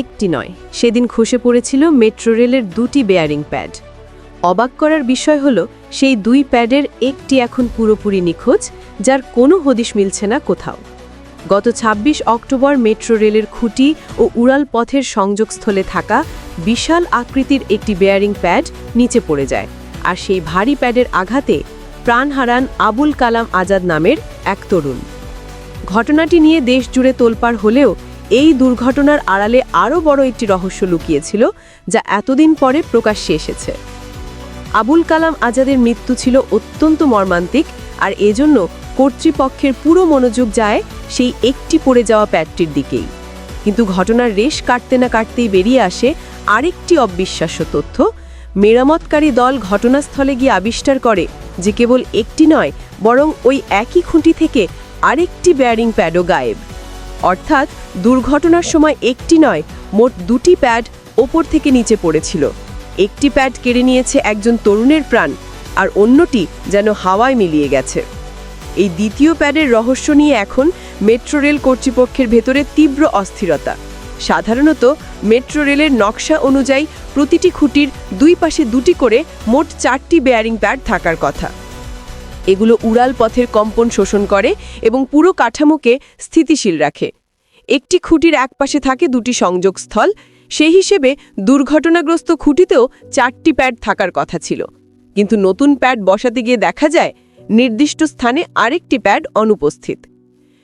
একটি নয়। সেদিন খসে পড়েছিল মেট্রো রেলের দুটি বেয়ারিং প্যাড অবাক করার বিষয় হলো, সেই দুই প্যাডের একটি এখন পুরোপুরি নিখোঁজ, যার কোনো হদিশ মিলছে না কোথাও। গত ২৬ অক্টোবর মেট্রো রেলের খুঁটি ও উড়াল পথের সংযোগস্থলে থাকা বিশাল আকৃতির একটি বেয়ারিং প্যাড নিচে পড়ে যায়, আর সেই ভারী প্যাডের আঘাতে প্রাণ হারান আবুল কালাম আজাদ নামের এক তরুণ। ঘটনাটি নিয়ে দেশ জুড়ে তোলপাড় হলেও এই দুর্ঘটনার আড়ালে আরও বড় একটি রহস্য লুকিয়েছিল, যা এতদিন পরে প্রকাশ্যে এসেছে। আবুল কালাম আজাদের মৃত্যু ছিল অত্যন্ত মর্মান্তিক আর এজন্য কর্তৃপক্ষের পুরো মনোযোগ যায় সেই একটি পড়ে যাওয়া প্যাডটির দিকেই। কিন্তু ঘটনার রেশ কাটতে না কাটতেই বেরিয়ে আসে আরেকটি অবিশ্বাস্য তথ্য। মেরামতকারী দল ঘটনাস্থলে গিয়ে আবিষ্কার করে যে কেবল একটি নয়, বরং ওই একই খুঁটি থেকে আরেকটি বেয়ারিং প্যাডও গায়েব। অর্থাৎ দুর্ঘটনার সময় একটি নয়, মোট দুটি প্যাড ওপর থেকে নিচে পড়েছিল। একটি প্যাড কেড়ে নিয়েছে একজন তরুণের প্রাণ আর অন্যটি যেন হাওয়ায় মিলিয়ে গেছে। এই দ্বিতীয় প্যাডের রহস্য নিয়ে এখন মেট্রো রেল কর্তৃপক্ষের ভেতরে তীব্র অস্থিরতা। সাধারণত মেট্রো রেলের নকশা অনুযায়ী প্রতিটি খুঁটির দুই পাশে দুটি করে মোট চারটি বেয়ারিং প্যাড থাকার কথা। এগুলো উড়াল পথের কম্পন শোষণ করে এবং পুরো কাঠামোকে স্থিতিশীল রাখে। একটি খুঁটির একপাশে থাকে দুটি সংযোগস্থল। সেই হিসেবে দুর্ঘটনাগ্রস্ত খুঁটিতেও চারটি প্যাড থাকার কথা ছিল। কিন্তু নতুন প্যাড বসাতে গিয়ে দেখা যায়, নির্দিষ্ট স্থানে আরেকটি প্যাড অনুপস্থিত।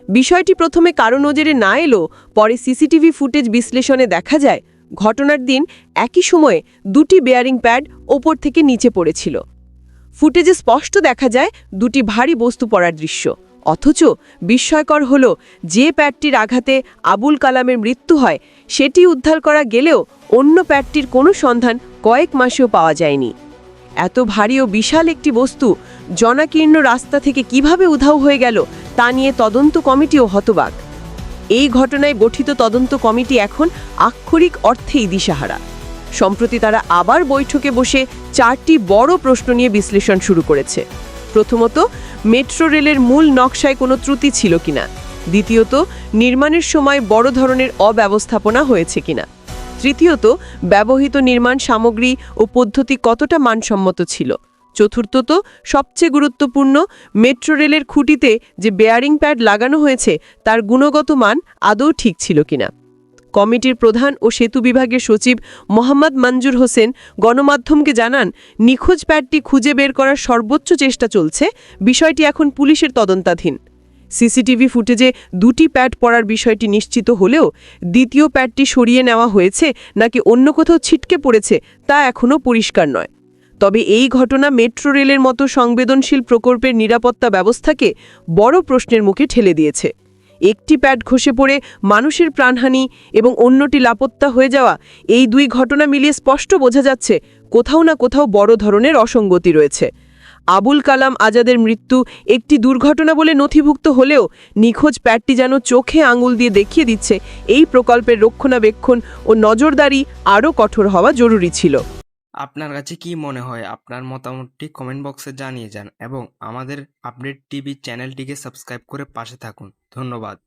বিষয়টি প্রথমে কারও নজরে না এলেও পরে সিসিটিভি ফুটেজ বিশ্লেষণে দেখা যায়, ঘটনার দিন একই সময়ে দুটি বেয়ারিং প্যাড ওপর থেকে নিচে পড়েছিল। ফুটেজে স্পষ্ট দেখা যায়, দুটি ভারী বস্তু পড়ার দৃশ্য। অথচ বিস্ময়কর হল যে প্যাডটির আঘাতে আবুল কালামের মৃত্যু হয়, সেটি উদ্ধার করা গেলেও অন্য প্যাডটির কোনো সন্ধান কয়েক মাসেও পাওয়া যায়নি। এত ভারী ও বিশাল একটি বস্তু জনাকীর্ণ রাস্তা থেকে কীভাবে উধাও হয়ে গেল তা নিয়ে তদন্ত কমিটিও হতবাক। এই ঘটনায় গঠিত তদন্ত কমিটি এখন আক্ষরিক অর্থেই দিশাহারা সম্প্রতি তারা আবার বৈঠকে বসে চারটি বড় প্রশ্ন নিয়ে বিশ্লেষণ শুরু করেছে। প্রথমত, মেট্রো রেলের মূল নকশায় কোনো ত্রুটি ছিল কিনা। দ্বিতীয়ত, নির্মাণের সময় বড় ধরনের অব্যবস্থাপনা হয়েছে কিনা। তৃতীয়ত, ব্যবহৃত নির্মাণ সামগ্রী ও পদ্ধতি কতটা মানসম্মত ছিল। চতুর্থত, সবচেয়ে গুরুত্বপূর্ণ, মেট্রো রেলের খুঁটিতে যে বেয়ারিং প্যাড লাগানো হয়েছে, তার গুণগত মান আদৌ ঠিক ছিল কিনা। কমিটির প্রধান ও সেতু বিভাগের সচিব মোহাম্মদ মঞ্জুর হোসেন গণমাধ্যমকে জানান, নিখোঁজ প্যাডটি খুঁজে বের করার সর্বোচ্চ চেষ্টা চলছে। বিষয়টি এখন পুলিশের তদন্তাধীন। সিসিটিভি ফুটেজে দুটি প্যাড পড়ার বিষয়টি নিশ্চিত হলেও দ্বিতীয় প্যাডটি সরিয়ে নেওয়া হয়েছে নাকি অন্য কোথাও ছিটকে পড়েছে তা এখনও পরিষ্কার নয়। তবে এই ঘটনা মেট্রো রেলের মতো সংবেদনশীল প্রকল্পের নিরাপত্তা ব্যবস্থাকে বড় প্রশ্নের মুখে ঠেলে দিয়েছে। একটি প্যাড খসে পড়ে মানুষের প্রাণহানি এবং অন্যটি লাপত্তা হয়ে যাওয়া, এই দুই ঘটনা মিলিয়ে স্পষ্ট বোঝা যাচ্ছে কোথাও না কোথাও বড় ধরনের অসঙ্গতি রয়েছে। আবুল কালাম আজাদের মৃত্যু একটি দুর্ঘটনা বলে নথিভুক্ত হলেও নিখোঁজ প্যাডটি যেন চোখে আঙুল দিয়ে দেখিয়ে দিচ্ছে, এই প্রকল্পের রক্ষণাবেক্ষণ ও নজরদারি আরও কঠোর হওয়া জরুরি ছিল। আপনার কাছে কি মনে হয়? আপনার মতামতটি কমেন্ট বক্সে জানিয়ে যান এবং আমাদের আপডেট টিভি চ্যানেলটিকে সাবস্ক্রাইব করে পাশে থাকুন। ধন্যবাদ।